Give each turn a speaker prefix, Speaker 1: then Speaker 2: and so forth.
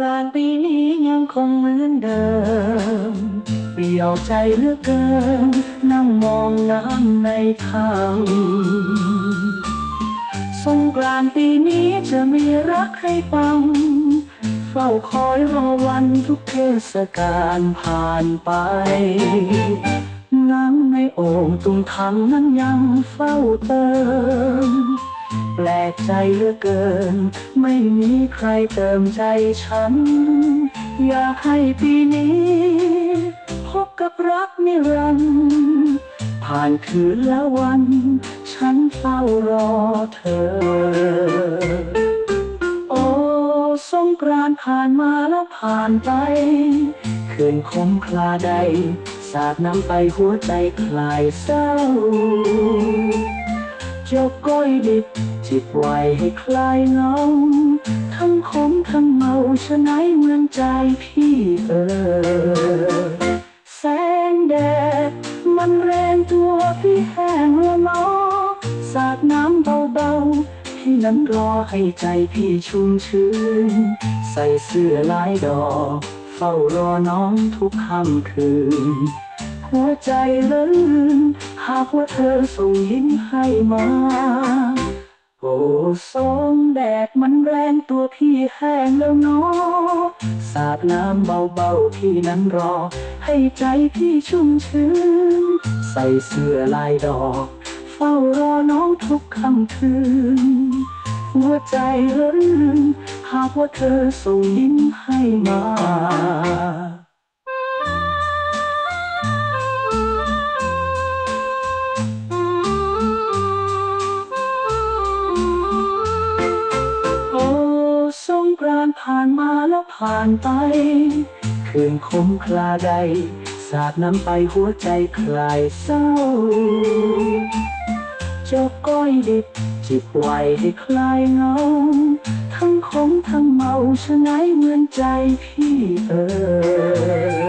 Speaker 1: กรางปีนี้ยังคงเหมือนเดิม เปลี่ยวใจเหลือเกิน นั่งมองน้ำในทางสงกรานปีนี้จะมีรักให้ฟัง เฝ้าคอยรอวันทุกเทศกาลผ่านไปน้ำในโอ่งตรงทังนั้นยังเฝ้าเติม ปลกใจเหลือเกิน ไม่มีใครเติมใจฉัน อยากให้ปีนี้ พบกับรักนิรันดร์ผ่านคืนและวัน ฉันเฝ้ารอเธอ โอ้สงกรานผ่านมาแล้วผ่านไป คืนคมคลาใด สาดน้ำไปหัวใจคลายเศร้า จ้าก้อยดิบจิตไว้ให้คลายเหงาทั้งขมทั้งเมาชะไหนเมือนใจพี่เออ แสงแดด มันแรงตัวพี่แห้งละเนาสาดน้ำเบาๆให้นั้นรอให้ใจพี่ชุ่มชื้น ใส่เสื้อลายดอก เฝ้ารอน้องทุกค่ำคืน หัวใจลื่นหากว่าเธอส่งยิ้มให้มา โอ้สองแดดมันแรงตัวพี่แห้งแล้วเนาะสาดน้ำเบาๆพี่นั้นรอ ให้ใจพี่ชุ่มชื้น ใส่เสื้อลายดอก เฝ้ารอน้องทุกค่ำคืน หัวใจลื่นหากว่าเธอส่งยิ้มให้มา กรานผ่านมาแล้วผ่านไป คืนคมคลาใด สาดน้ำไปหัวใจคลายเศร้าเจ้าก้อยดิบจิบไวให้คลายเงา ทั้งคงทั้งเมาชะไหนเหมือนใจพี่เออ